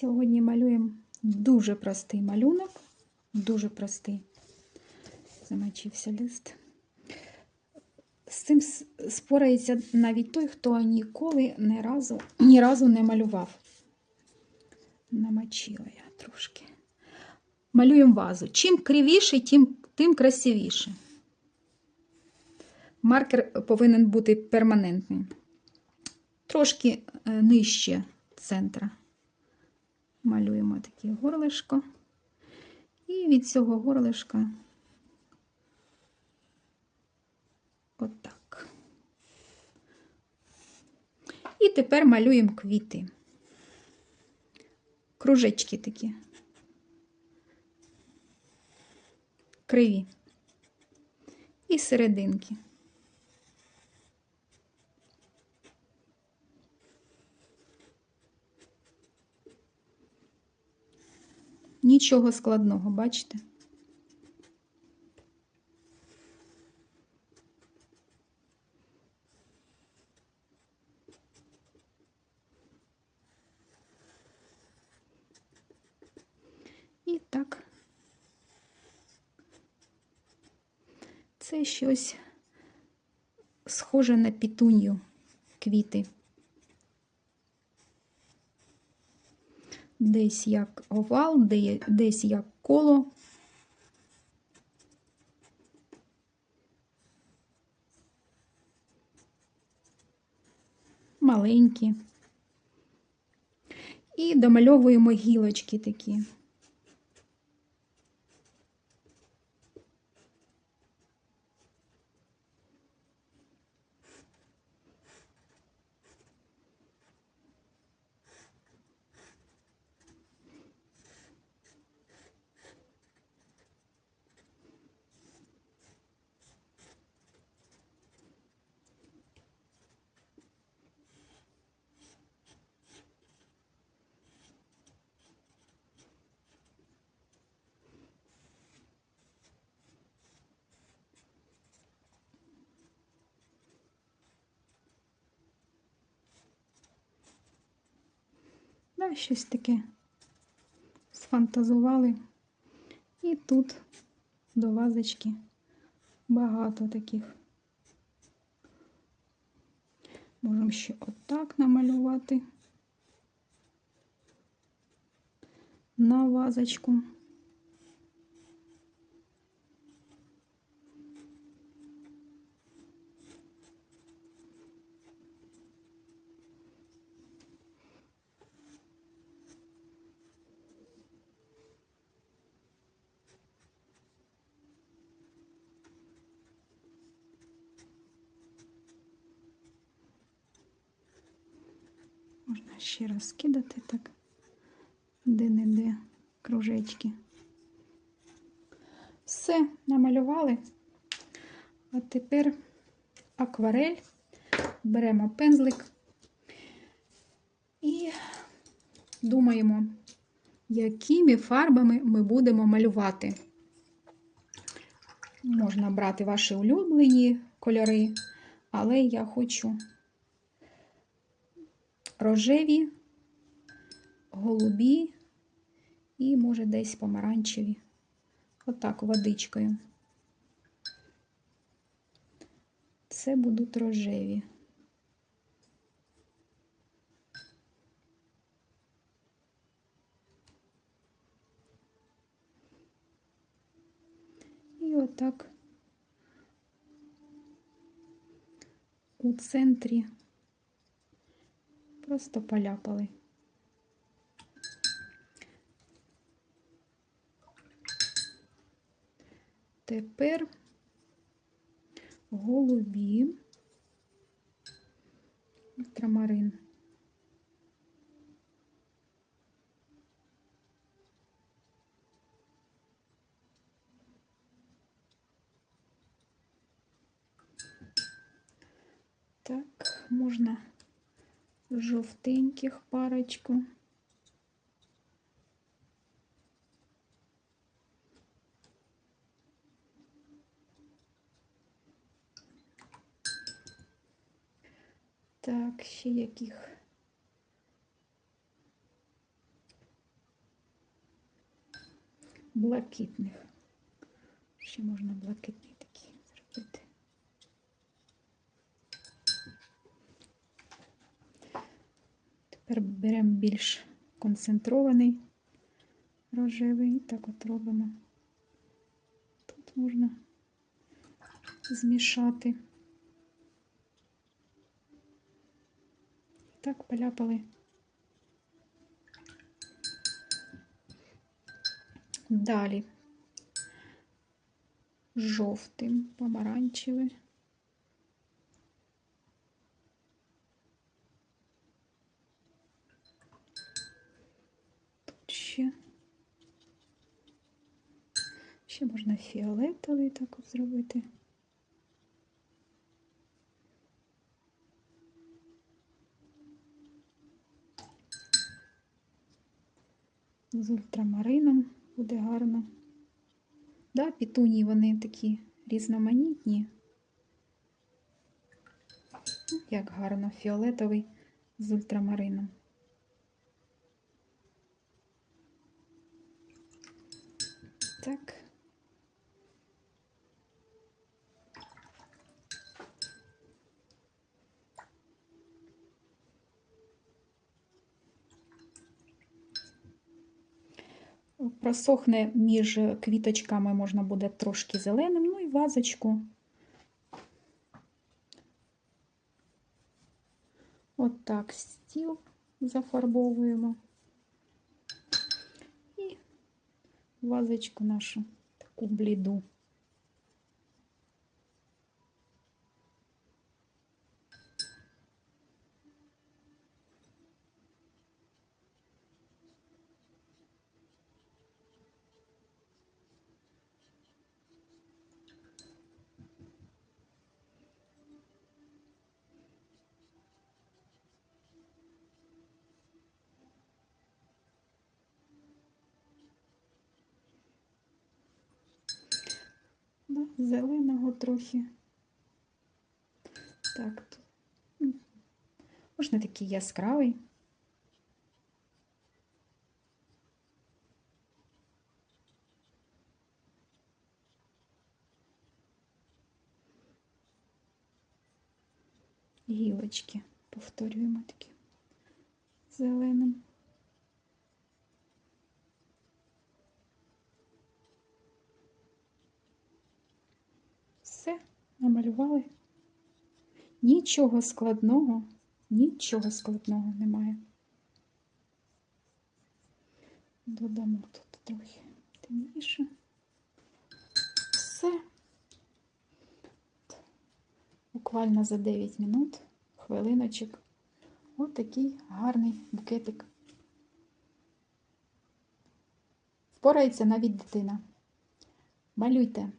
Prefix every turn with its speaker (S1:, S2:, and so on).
S1: Сьогодні малюємо дуже простий малюнок, дуже простий. Замочився лист. З цим спорається навіть той, хто ніколи ні разу, ні разу не малював. Намочила я трошки. Малюємо вазу. Чим кривіше, тим, тим красивіше. Маркер повинен бути перманентним. Трошки е, нижче центра. Малюємо таке горлишко. І від цього горлишка отак. І тепер малюємо квіти. Кружечки такі. Криві. І серединки. Нічого складного, бачите? І так. Це щось схоже на пітунью квіти. Десь як овал, десь як коло. Маленькі. І домальовуємо гілочки такі. Да, щось таке сфантазували. І тут до вазочки багато таких. Можемо ще отак намалювати на вазочку. Можна ще раз скидати так, де-не-де кружечки. Все, намалювали. А тепер акварель. Беремо пензлик і думаємо, якими фарбами ми будемо малювати. Можна брати ваші улюблені кольори, але я хочу рожеві, голубі і, може, десь помаранчеві. Отак, водичкою. Це будуть рожеві. І отак у центрі просто поляпали. Тепер голубі, ультрамарин. Так, можна жовтеньких парочку. Так, ще яких. Блакитних. Ще можна блакитнити. Тепер беремо більш концентрований рожевий. І так от робимо. Тут можна змішати. Так, поляпали. Далі жовтим, помаранчевий. Тут ще. Ще можна фіолетовий так от зробити. З ультрамарином буде гарно. Да, пітунії вони такі різноманітні. Як гарно, фіолетовий з ультрамарином. Так. Просохне між квіточками можна буде трошки зеленим, ну і вазочку. От так стіл зафарбовуємо. І вазочку нашу таку бліду. Да, зеленого трохи. Так, тут. можна такий яскравий. Гілочки повторюємо такі зеленим. Все, намалювали. Нічого складного, нічого складного немає. Додамо тут трохи темніше. Все. Буквально за 9 минут, хвилиночок. Ось такий гарний букетик. Впорається навіть дитина. Малюйте.